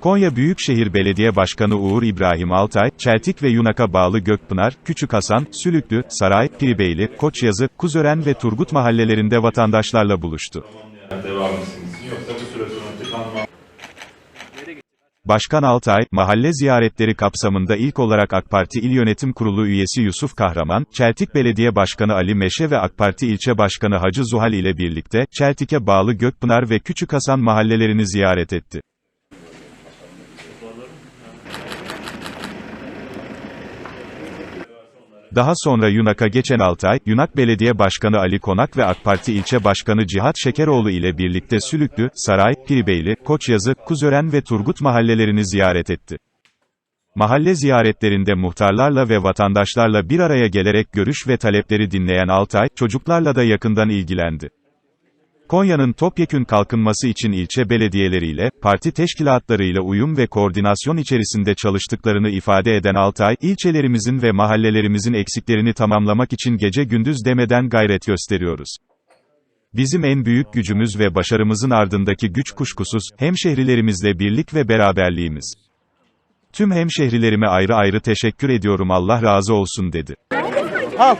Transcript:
Konya Büyükşehir Belediye Başkanı Uğur İbrahim Altay, Çeltik ve Yunak'a bağlı Gökpınar, Küçükhasan, Sülüklü, Saray, Piribeyli, Koçyazı, Kuzören ve Turgut mahallelerinde vatandaşlarla buluştu. Devam etsin. Yoksa bu süre sonra tıkanma. Başkan Altay, mahalle ziyaretleri kapsamında ilk olarak AK Parti İl Yönetim Kurulu üyesi Yusuf Kahraman, Çeltik Belediye Başkanı Ali Meşe ve AK Parti İlçe Başkanı Hacı Zuhal ile birlikte, Çeltik'e bağlı Gökpınar ve Küçük Hasan mahallelerini ziyaret etti. Daha sonra Yunak'a geçen Altay, Yunak Belediye Başkanı Ali Konak ve AK Parti İlçe Başkanı Cihat Şekeroğlu ile birlikte Sülüklü, Saray, Piribeyli, Koçyazı, Kuzören ve Turgut mahallelerini ziyaret etti. Mahalle ziyaretlerinde muhtarlarla ve vatandaşlarla bir araya gelerek görüş ve talepleri dinleyen Altay, çocuklarla da yakından ilgilendi. Konya'nın topyekün kalkınması için ilçe belediyeleriyle, parti teşkilatlarıyla uyum ve koordinasyon içerisinde çalıştıklarını ifade eden Altay, ilçelerimizin ve mahallelerimizin eksiklerini tamamlamak için gece gündüz demeden gayret gösteriyoruz. Bizim en büyük gücümüz ve başarımızın ardındaki güç kuşkusuz, hemşehrilerimizle birlik ve beraberliğimiz. Tüm hemşehrilerime ayrı ayrı teşekkür ediyorum Allah razı olsun dedi. Al.